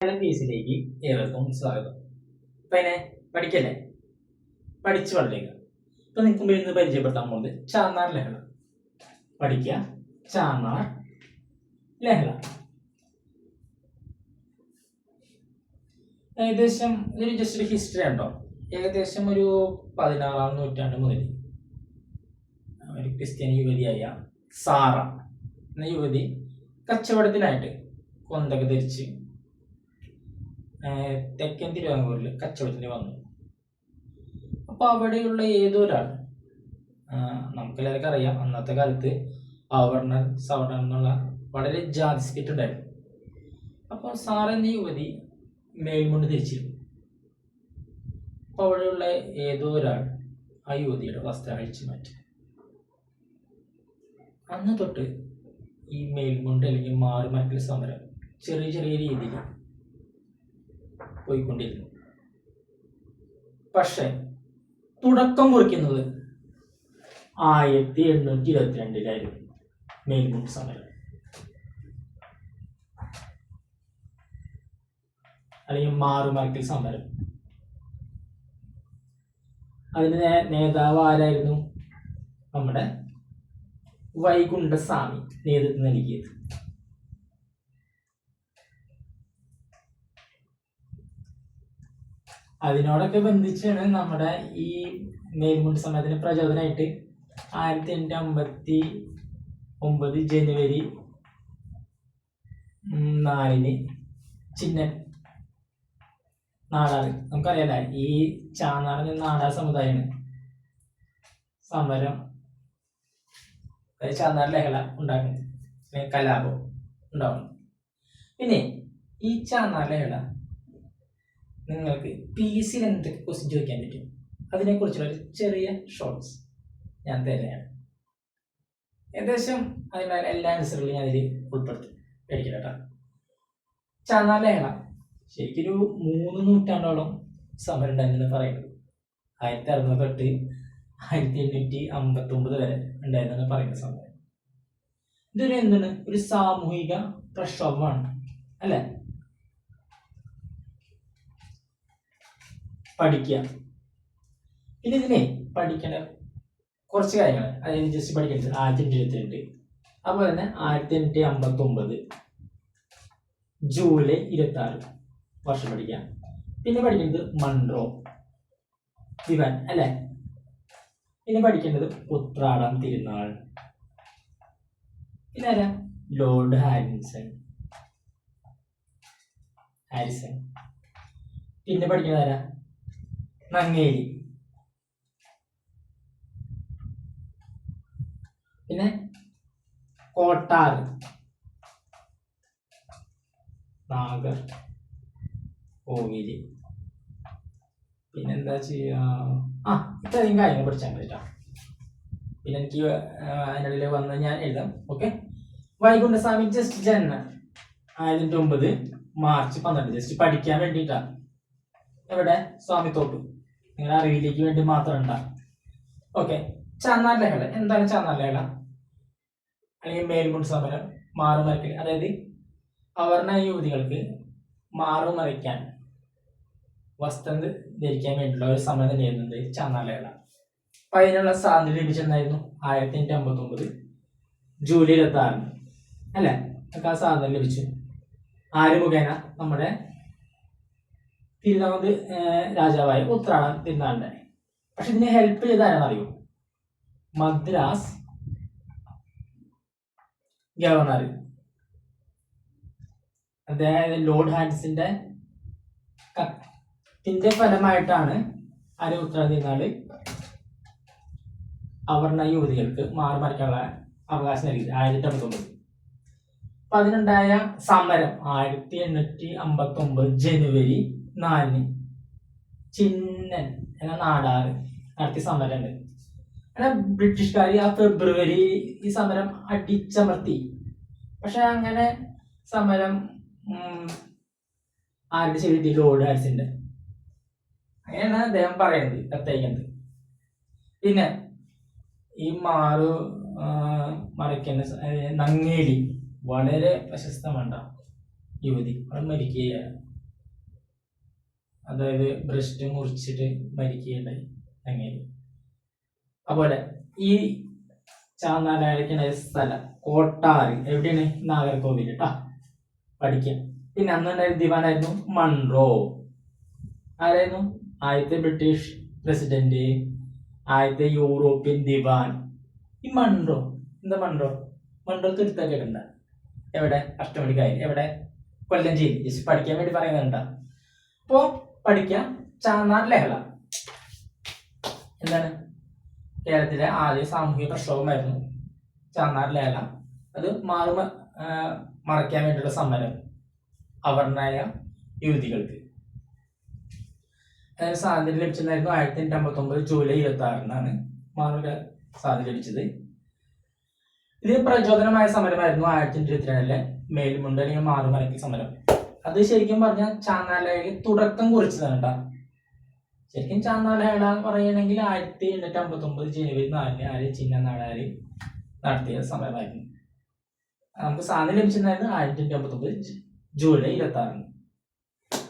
ഫീസിലേക്ക് ഏവർക്കും സ്വാഗതം. അപ്പൊ അതിനെ പഠിക്കല്ലേ? പഠിച്ചു വളരുക ഇപ്പൊ നിങ്ങൾക്ക് മുമ്പിൽ ഇന്ന് പരിചയപ്പെടുത്താൻ പോകുന്നത് ചാർന്നാർ ലഹള. പഠിക്കുക ചാർന്നാർ ലഹള. ഏകദേശം ഒരു ജസ്റ്റ് ഒരു ഹിസ്റ്ററി ഉണ്ടോ ഏകദേശം ഒരു പതിനാറാം നൂറ്റാണ്ട് മുതൽ ഒരു ക്രിസ്ത്യൻ യുവതിയായ സാറ എന്ന യുവതി കച്ചവടത്തിനായിട്ട് കൊന്തക ധരിച്ച് തെക്കൻ തിരുവാങ്കൂറിൽ കച്ചവടത്തിന് വന്നു. അപ്പോൾ അവിടെയുള്ള ഏതോ ഒരാൾ നമുക്കെല്ലാവർക്കും അറിയാം. അന്നത്തെ കാലത്ത് അവർണർ സവർണർ എന്നുള്ള വളരെ ജാതി ഉണ്ടായിരുന്നു. അപ്പോൾ സാർ യുവതി മേൽമുണ്ട് ധരിച്ചിരുന്നു. അപ്പോൾ അവിടെയുള്ള ഏതോ ഒരാൾ ആ യുവതിയുടെ വസ്ത്രം അഴിച്ചു മാറ്റി? അന്ന് തൊട്ട് ഈ മേൽമുണ്ട് അല്ലെങ്കിൽ മാറുമാറ്റൽ സമരം ചെറിയ ചെറിയ രീതിയിൽ പോയിക്കൊണ്ടിരുന്നു പക്ഷെ തുടക്കം കുറിക്കുന്നത് ആയിരത്തി എണ്ണൂറ്റി ഇരുപത്തിരണ്ടിലായിരുന്നു മേൽമുട്ട് സമരം. അല്ലെങ്കിൽ മാറുമാറ്റൽ സമരം. അതിന് നേതാവ് ആരായിരുന്നു? നമ്മുടെ വൈകുണ്ഠസ്വാമി നേതൃത്വം നൽകിയത്. അതിനോടൊക്കെ ബന്ധിച്ചാണ് നമ്മുടെ ഈ മേൽമുണ്ട് സമയത്തിന് പ്രചോദനമായിട്ട് ആയിരത്തി എണ്ണൂറ്റി അമ്പത്തി ഒമ്പത് ജനുവരി നാലിന് ചിന്നൻ നാടാർ നമുക്കറിയാലേ ഈ ചാന്നാറിന് നാടാർ സമുദായമാണ് സമരം ചാന്നാർ ലഹള ഉണ്ടാക്കുന്നത് കലാപം ഉണ്ടാവുന്നത്. പിന്നെ ഈ ചാന്നാർ ലഹള നിങ്ങൾക്ക് പി സിയിൽ എന്തൊക്കെ ക്വസ്റ്റ്യൻ ചോദിക്കാൻ പറ്റും? അതിനെക്കുറിച്ചുള്ള ഒരു ചെറിയ ഷോർട്സ് ഞാൻ തരുന്നതാണ് ഏകദേശം അതിനുള്ള എല്ലാ ആൻസറുകളും ഞാൻ അതിൽ ഉൾപ്പെടുത്തും. പേടിക്കില്ല കേട്ടോ ലഹള ശരിക്കൊരു മൂന്ന് നൂറ്റാണ്ടോളം സമരം ഉണ്ടായിരുന്നു പറയുന്നത്. ആയിരത്തി അറുന്നൂറ് തൊട്ട് ആയിരത്തി എണ്ണൂറ്റി അമ്പത്തി ഒമ്പത് വരെ ഉണ്ടായിരുന്നാണ് പറയുന്ന സമയം ഇതൊരു എന്താണ്? ഒരു സാമൂഹിക പ്രക്ഷോഭമാണ്. അല്ലേ? പഠിക്കുക. പിന്നെ ഇതിനെ പഠിക്കേണ്ട കുറച്ച് കാര്യങ്ങൾ. അതിന് ജസ്റ്റ് പഠിക്കേണ്ടത് ആയിരത്തി എണ്ണൂറ്റി ഇരുപത്തിരണ്ട് അതുപോലെ തന്നെ ആയിരത്തി എണ്ണൂറ്റി അമ്പത്തി ഒമ്പത് ജൂലൈ ഇരുപത്തി ആറ് വർഷം പഠിക്കാം പിന്നെ പഠിക്കുന്നത് മൺറോ ദിവാൻ അല്ലേ? പിന്നെ പഠിക്കേണ്ടത് ഉത്രാടം തിരുനാൾ. പിന്നെ ആരാ? Lord Harrison. ഹാരിസൺ. പിന്നെ പഠിക്കുന്നത് ആരാ? നങ്ങേലി പിന്നെ? കോട്ടാർ നാഗർ. കോവിലി. പിന്നെന്താ ചെയ്യാ? ആ ഇത്രയും കാര്യങ്ങൾ പഠിച്ചാൽ മതി കേട്ടോ പിന്നെ എനിക്ക് അതിനിടയിൽ വന്ന് ഞാൻ എഴുതാം ഓക്കെ? വൈകുണ്ഠസ്വാമി ജസ്റ്റ് ജന്മ ആയിരത്തി ഒമ്പത് മാർച്ച് പന്ത്രണ്ട്. ജസ്റ്റ് പഠിക്കാൻ വേണ്ടിയിട്ടാണ് എവിടെ? സ്വാമിത്തോട്ട്. നിങ്ങളുടെ അറിവിലേക്ക് വേണ്ടി മാത്രം ഉണ്ടാകും ഓക്കെ ചന്നാലേഖ എന്താണ് ചന്നാലേഖ അല്ലെങ്കിൽ മേൽമുണ്ട് സമരം മാറുമറയ്ക്കൽ അതായത് അവർണ യുവതികൾക്ക് മാറുമറയ്ക്കാൻ വസ്ത്രം ധരിക്കാൻ വേണ്ടിയുള്ള ഒരു സമരം തന്നെയായിരുന്നത് ചന്നാലേഖ അപ്പം അതിനുള്ള സ്വാതന്ത്ര്യം ലഭിച്ചെന്നായിരുന്നു ആയിരത്തി എണ്ണൂറ്റി അമ്പത്തി ഒമ്പത് ജൂലൈ ഇരുപത്തി ആറിന് അല്ലേ? നമുക്ക് ആ സ്വാതന്ത്ര്യം ലഭിച്ചു. ആര് മുഖേന? നമ്മുടെ തിരുനാമത് രാജാവായ ഉത്രാടം തിരുനാളിന്റെ പക്ഷെ ഇതിനെ ഹെൽപ്പ് ചെയ്ത ആരാണെന്നറിയോ മദ്രാസ് ഗവർണർ അതായത് ലോർഡ് ഹാൻസിന്റെ കത്തിന്റെ ഫലമായിട്ടാണ് ആര് ഉത്രാടം തിരുനാൾ അവർണ യുവതികൾക്ക് മാറി അവകാശം നൽകിയത്. ആയിരത്തി അമ്പത്തൊമ്പത് അപ്പൊ അതിനുണ്ടായ സമരം ആയിരത്തി എണ്ണൂറ്റി അമ്പത്തി ഒമ്പത് ജനുവരി നാലിന്. ചിന്നൻ എന്ന നാടാറ് നടത്തിയ സമരമുണ്ട് അങ്ങനെ ബ്രിട്ടീഷുകാർ ആ ഫെബ്രുവരി ഈ സമരം അടിച്ചമർത്തി. പക്ഷെ അങ്ങനെ സമരം ആരുടെ ചെയ്തി ലോഡ് ഹാരിസിന്റെ അങ്ങനെയാണ് അദ്ദേഹം പറയുന്നത് കത്തയക്കുന്നത് പിന്നെ ഈ മാറു മറയ്ക്കുന്ന നങ്ങേലി വളരെ പ്രശസ്തമാണ് യുവതി അവിടെ മരിക്കുകയാണ്. അതായത് ബ്രസ്റ്റ് മുറിച്ചിട്ട് മരിക്കുകയുണ്ടായി അങ്ങനെ അതുപോലെ ഈ ചാന്നാലായിരിക്കുന്ന സ്ഥലം? കോട്ടാറ്. എവിടെയാണ്? നാഗർകോവിൽ കേട്ടാ പഠിക്കാം. പിന്നെ അന്നുണ്ടായിരുന്ന ദിവാനായിരുന്നു മൺറോ. ആരായിരുന്നു? ആദ്യത്തെ ബ്രിട്ടീഷ് പ്രസിഡന്റ് ആദ്യത്തെ യൂറോപ്യൻ ദിവാൻ. ഈ മൺറോ. എന്താ മൺറോ? മൺറോ തുരുത്താ കേൾക്കണ്ട എവിടെ? അഷ്ടമണിക്കായി എവിടെ? കൊല്ലം ചെയ്ത് പഠിക്കാൻ വേണ്ടി പറയുന്നുണ്ട? അപ്പോ പഠിക്കാം. ചാന്നാർ ലഹള. എന്താണ്? കേരളത്തിലെ ആദ്യ സാമൂഹിക പ്രക്ഷോഭമായിരുന്നു ചാന്നാർ ലഹള. അത് മാറു മറയ്ക്കാൻ വേണ്ടിയുള്ള സമരം അവർണായ യുവതികൾക്ക്. അതായത് സ്വാതന്ത്ര്യം ലഭിച്ചിട്ടുണ്ടായിരുന്നു ആയിരത്തി എണ്ണൂറ്റി അമ്പത്തി ഒമ്പത് ജൂലൈ ഇരുപത്തി ആറിനാണ് മാറുക സ്വാതന്ത്ര്യം ലഭിച്ചത്. ഇത് പ്രചോദനമായ സമരമായിരുന്നു ആയിരത്തി എണ്ണൂറ്റി ഇരുപത്തിരണ്ടിലെ മേൽമുണ്ട് അല്ലെങ്കിൽ മാറുമലയ്ക്ക് സമരം. അത് ശരിക്കും പറഞ്ഞാൽ ചാന്നാലയിൽ തുടക്കം കുറിച്ചതാണ് കേട്ടോ ശരിക്കും ചാന്നാലയട പറയുകയാണെങ്കിൽ ആയിരത്തി എണ്ണൂറ്റി അമ്പത്തി ഒമ്പത് ജനുവരി നാലിന് ആര് ചിഹ്ന നാടാര് നടത്തിയ സമരമായിരുന്നു. നമുക്ക് സാധനം ലഭിച്ചിട്ടുണ്ടായിരുന്നു ആയിരത്തി എണ്ണൂറ്റി അമ്പത്തി ഒമ്പത് ജൂലൈ ഇരുപത്തി ആറിന്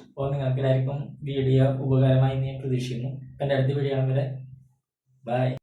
അപ്പോൾ നിങ്ങൾക്ക് എല്ലാവർക്കും വീഡിയോ ഉപകാരമായി ഞാൻ പ്രതീക്ഷിക്കുന്നു. എന്റെ അടുത്ത വീഡിയോ വരെ ബൈ.